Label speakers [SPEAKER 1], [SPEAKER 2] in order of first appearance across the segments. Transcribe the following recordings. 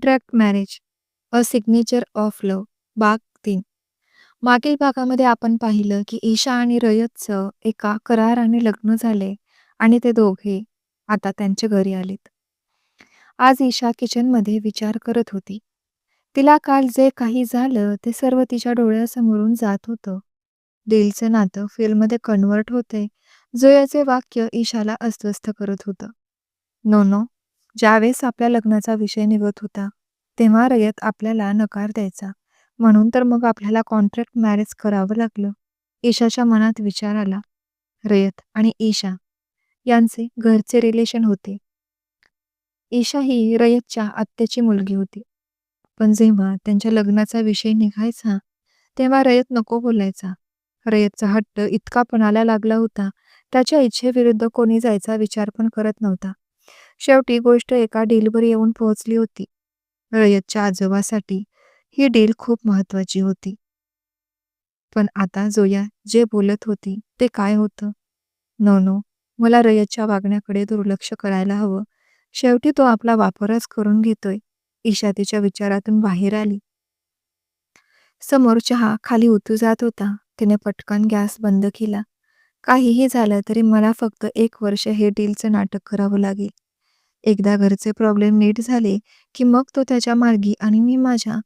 [SPEAKER 1] Contract marriage a signature of love भाग तीन. मागील भागामध्ये आपण पाहिलं की ईशा आणि रयतचं एका कराराने लग्न झाले आणि ते दोघे आता त्यांच्या घरी आलेत. आज ईशा किचनमध्ये विचार करत होती. तिला काल जे काही झालं ते सर्व तिच्या डोळ्यासमोरून जात होतं. दिलचं नातं फिल्ममध्ये कन्व्हर्ट होते जोयाचे वाक्य ईशाला अस्वस्थ करत होतं. नो नो ज्यावेळेस आपल्या लग्नाचा विषय निघत होता तेव्हा रयत आपल्याला नकार द्यायचा. म्हणून तर मग आपल्याला कॉन्ट्रॅक्ट मॅरेज करावं लागलं. ईशाच्या मनात विचार आला. रयत आणि ईशा यांचे घरचे रिलेशन होते. ईशा ही रयतच्या आत्याची मुलगी होती. पण जेव्हा त्यांच्या लग्नाचा विषय निघायचा तेव्हा रयत नको बोलायचा. रयतचा हट्ट इतका पणाला लागला होता त्याच्या इच्छेविरुद्ध कोणी जायचा विचार पण करत नव्हता. शेवटी गोष्ट एका डीलवर येऊन पोहोचली होती. रयतच्या आजोबासाठी ही डील खूप महत्वाची होती. पण आता जोया जे बोलत होती ते काय होतं? नो नो मला रयतच्या वागण्याकडे दुर्लक्ष करायला हवं. शेवटी तो आपला वापरच करून घेतोय. ईशा तिच्या विचारातून बाहेर आली. समोर चहा खाली उतू जात होता. तिने पटकन गॅस बंद केला. काहीही झालं तरी मला फक्त एक वर्ष हे डीलचं नाटक करावं लागेल. एकदा घरचे प्रॉब्लेम नीट झाले की मग तो त्याच्या मार्गी आणि मी माझ्या.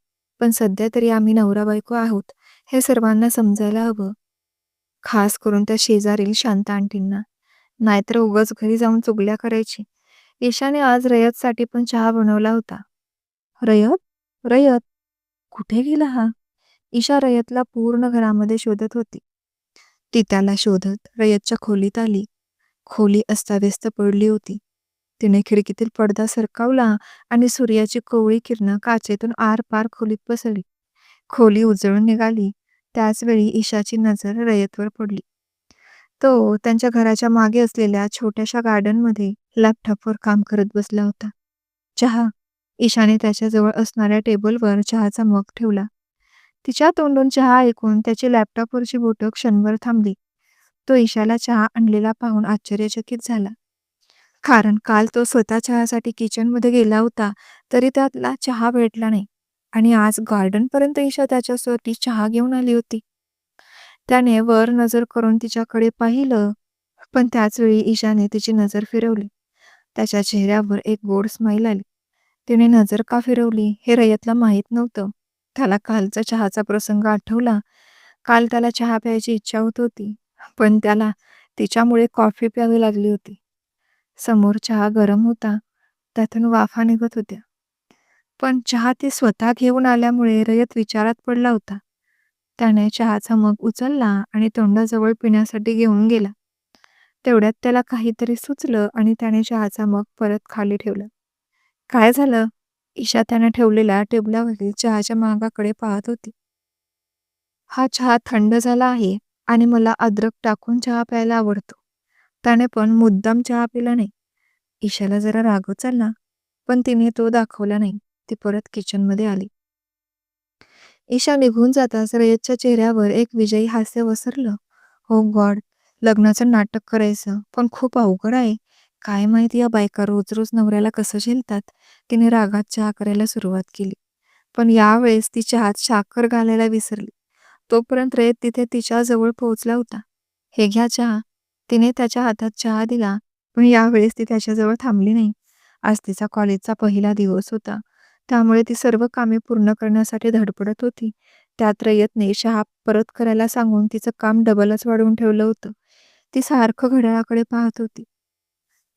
[SPEAKER 1] पण सध्या तरी आम्ही नवरा बायको आहोत हे सर्वांना समजायला हवं. खास करून त्या शेजारील शांत आंटींना. नाहीतर उगाच घरी जाऊन चुगल्या करायची. ईशाने आज रयतसाठी पण चहा बनवला होता. रयत? रयत? कुठे गेला हा? ईशा रयतला पूर्ण घरामध्ये शोधत होती. ती त्याला शोधत रयतच्या खोलीत आली. खोली अस्ताव्यस्त पडली होती. तिने खिडकीतील पडदा सरकावला आणि सूर्याची कोवळी किरणं काचेतून आर पार खोलीत पसरली खोली उजळून निघाली. त्याचवेळी ईशाची नजर रयतवर पडली. तो त्यांच्या घराच्या मागे असलेल्या छोट्याशा गार्डनमध्ये लॅपटॉपवर काम करत बसला होता. चहा. ईशाने त्याच्याजवळ असणाऱ्या टेबलवर चहाचा मग ठेवला. तिच्या तोंडून चहा ऐकून त्याची लॅपटॉपवरची बोटं क्षणभर थांबली. तो ईशाला चहा आणलेला पाहून आश्चर्यचकित झाला. कारण काल तो स्वतः चहासाठी किचनमध्ये गेला होता तरी त्यातला चहा भेटला नाही. आणि आज गार्डनपर्यंत ईशा त्याच्यासाठी चहा घेऊन आली होती. त्याने वर नजर करून तिच्याकडे पाहिलं पण त्याच वेळी ईशाने तिची नजर फिरवली. त्याच्या चेहऱ्यावर एक गोड स्माईल आली. तिने नजर का फिरवली हे रयतला माहीत नव्हतं. त्याला कालचा चहाचा प्रसंग आठवला. काल त्याला चहा प्यायची इच्छा होत होती पण त्याला तिच्यामुळे कॉफी प्यावी लागली होती. समोर चहा गरम होता. त्यातून वाफा निघत होत्या. पण चहा ती स्वतः घेऊन आल्यामुळे रयत विचारात पडला होता. त्याने चहाचा मग उचलला आणि तोंडाजवळ पिण्यासाठी घेऊन गेला. तेवढ्यात त्याला काहीतरी सुचलं आणि त्याने चहाचा मग परत खाली ठेवला. काय झालं? ईशा त्याने ठेवलेल्या टेबलावरील चहाच्या मागाकडे पाहत होती. हा चहा थंड झाला आहे आणि मला अद्रक टाकून चहा प्यायला आवडतो. त्याने पण मुद्दाम चहा पिला नाही. ईशाला जरा राग चालला पण तिने तो दाखवला नाही. ती परत किचनमध्ये आली. ईशा निघून जाताच रयतच्या चेहऱ्यावर एक विजयी हास्य वसरलं हो गॉड लग्नाचं नाटक करायचं पण खूप अवघड आहे. काय माहिती या बायका रोज रोज नवऱ्याला कसं झेलतात तिने रागात चहा करायला सुरुवात केली. पण यावेळेस ती चहात साखर घालायला विसरली. तोपर्यंत रयत तिथे तिच्या जवळ पोहोचला होता. हे घ्या चहा. तिने त्याच्या हातात चहा दिला. पण यावेळेस ती त्याच्याजवळ थांबली नाही. आज तिचा कॉलेजचा पहिला दिवस होता. त्यामुळे ती सर्व कामे पूर्ण करण्यासाठी धडपडत होती. त्यात रयतने चहा परत करायला सांगून तिचं काम डबलच वाढवून ठेवलं होतं. ती सारखं घड्याळाकडे पाहत होती.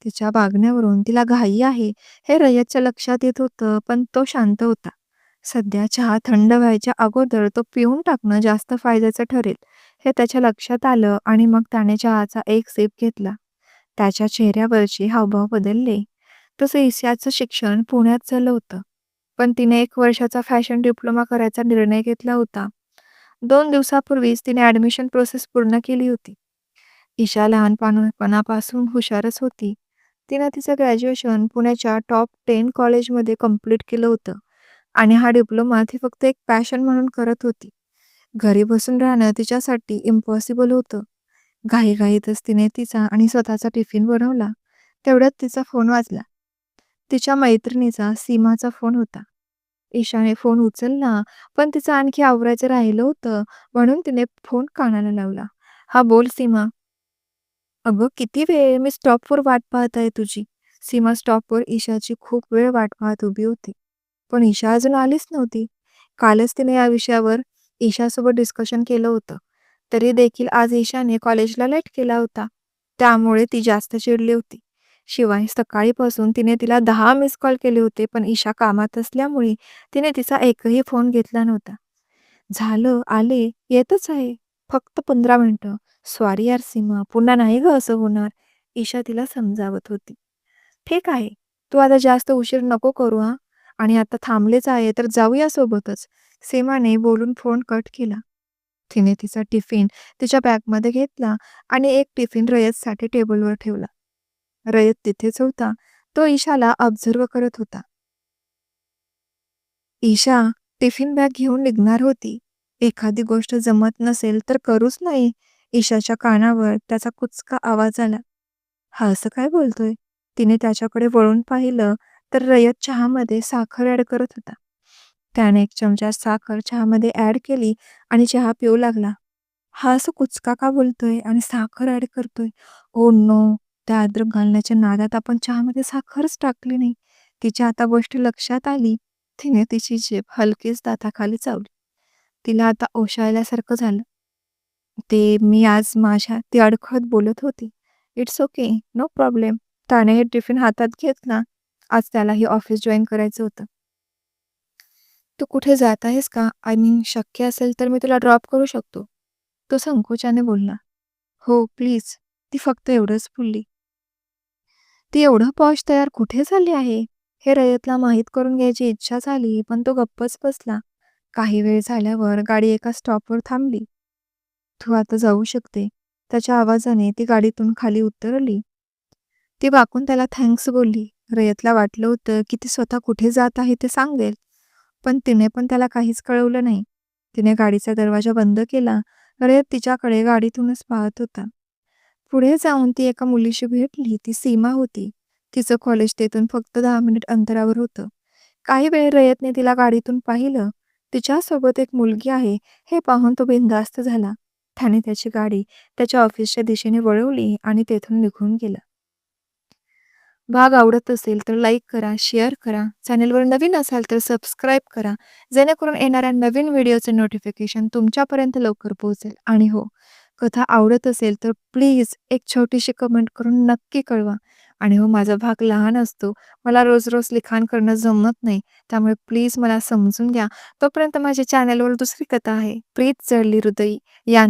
[SPEAKER 1] तिच्या वागण्यावरून तिला घाई आहे हे रयतच्या लक्षात येत होतं पण तो शांत होता. सध्या चहा थंड व्हायच्या अगोदर तो पिऊन टाकणं जास्त फायद्याचं ठरेल. हे त्याच्या लक्षात आलं आणि मग त्याने चहाचा एक सेप घेतला. त्याच्या चेहऱ्यावरचे हावभाव बदलले. तसं ईशाचं शिक्षण पुण्यात झालं होतं. पण तिने एक वर्षाचा फॅशन डिप्लोमा करायचा निर्णय घेतला होता. दोन दिवसापूर्वीच तिने ॲडमिशन प्रोसेस पूर्ण केली होती. ईशा लहानपणापासून हुशारच होती. तिनं तिचं ग्रॅज्युएशन पुण्याच्या टॉप टेन कॉलेजमध्ये कंप्लीट केलं होतं. आणि हा डिप्लोमा ती फक्त एक पॅशन म्हणून करत होती. घरी बसून राहणं तिच्यासाठी इम्पॉसिबल होतं घाईघाईतच तिने तिचा आणि स्वतःचा टिफिन बनवला तेवढ्यात तिचा फोन वाजला तिच्या मैत्रिणीचा सीमाचा फोन होता ईशाने फोन उचलला, पण तिचं आणखी आवरायचं राहिलं होतं, म्हणून तिने फोन कानाला लावला. "हा बोल सीमा." "अगं किती वेळ? मी स्टॉपवर वाट पाहत आहे तुझी." सीमा स्टॉपवर ईशाची खूप वेळ वाट पाहत उभी होती. पण ईशा अजून आलीच नव्हती. कालच तिने या विषयावर ईशासोबत डिस्कशन केलं होतं. तरी देखील आज ईशाने कॉलेजला लेट केला होता. त्यामुळे ती जास्त चिडली होती. शिवाय सकाळीपासून तिने तिला दहा मिस कॉल केले होते, पण ईशा कामात असल्यामुळे तिने तिचा एकही फोन घेतला नव्हता. "झालं, आले, येतच आहे. फक्त पंधरा मिनटं "सॉरी यार सीमा, पुन्हा नाही गं असं होणार." ईशा तिला समजावत होती. "ठीक आहे, तू आता जास्त उशीर नको करू हां. आणि आता थांबलेच आहे तर जाऊया सोबतच." सीमाने बोलून फोन कट केला. तिने तिचा टिफिन तिच्या बॅगमध्ये घेतला आणि एक टिफिन रयतसाठी टेबलवर ठेवला. रयत तिथेच होता. तो ईशाला ऑब्झर्व्ह करत होता. ईशा टिफिन बॅग घेऊन निघणार होती. एखादी गोष्ट जमत नसेल तर करूच नाही. ईशाच्या कानावर त्याचा कुचका आवाज आला. हा असं काय बोलतोय? तिने त्याच्याकडे वळून पाहिलं तर रयत चहामध्ये साखर ॲड करत होता. त्याने एक चमचा साखर चहामध्ये ॲड केली आणि चहा पिऊ लागला. हा असं कुचका का बोलतोय आणि साखर ॲड करतोय? Oh no! त्या अद्रक घालण्याच्या नादात आपण चहामध्ये साखरच टाकली नाही. तिच्या आता गोष्ट लक्षात आली. तिने तिची जीभ हलकीच दाताखाली चावली. तिला आता ओशाळल्यासारखं झालं. ते मी आज माझ्या ती अडखळत बोलत होती. It's okay, no problem. त्याने हे टिफिन हातात घेतला. आज त्याला हे ऑफिस जॉईन करायचं होतं. तू कुठे जात आहेस का? आय मीन शक्य असेल तर मी तुला ड्रॉप करू शकतो. तो संकोचाने बोलला. हो प्लीज. ती फक्त एवढंच बोलली. ती एवढं पॉश तयार कुठे झाली आहे? हे रयतला माहीत करून घ्यायची इच्छा झाली, पण तो गप्पच बसला. काही वेळ झाल्यावर गाडी एका स्टॉपवर थांबली. तू आता जाऊ शकते. त्याच्या आवाजाने ती गाडीतून खाली उतरली. ती वाकून त्याला थँक्स बोलली. रयतला वाटलं होतं की ती स्वतः कुठे जात आहे ते सांगेल, पण तिने पण त्याला काहीच कळवलं नाही. तिने गाडीचा दरवाजा बंद केला. रयत तिच्याकडे गाडीतूनच पाहत होता. पुढे जाऊन ती एका मुलीशी भेटली. ती सीमा होती. तिचं कॉलेज तेथून फक्त दहा मिनिट अंतरावर होतं. काही वेळ रयतने तिला गाडीतून पाहिलं. तिच्यासोबत एक मुलगी आहे हे पाहून तो बिनधास्त झाला. त्याने त्याची गाडी त्याच्या ऑफिसच्या दिशेने वळवली आणि तेथून निघून गेला. भाग आवडत असेल तर लाईक करा, शेअर करा. चॅनेलवर नवीन असाल तर सबस्क्राईब करा, जेणेकरून येणाऱ्या नवीन व्हिडिओचे नोटिफिकेशन तुमच्यापर्यंत लवकर पोहोचेल. आणि हो, कथा आवडत असेल तर प्लीज एक छोटीशी कमेंट करून नक्की कळवा. आणि हो, माझा भाग लहान असतो. मला रोज रोज लिखाण करणं जमत नाही. त्यामुळे प्लीज मला समजून घ्या. तोपर्यंत माझ्या चॅनेलवर दुसरी कथा आहे, प्रीत जळली हृदयी या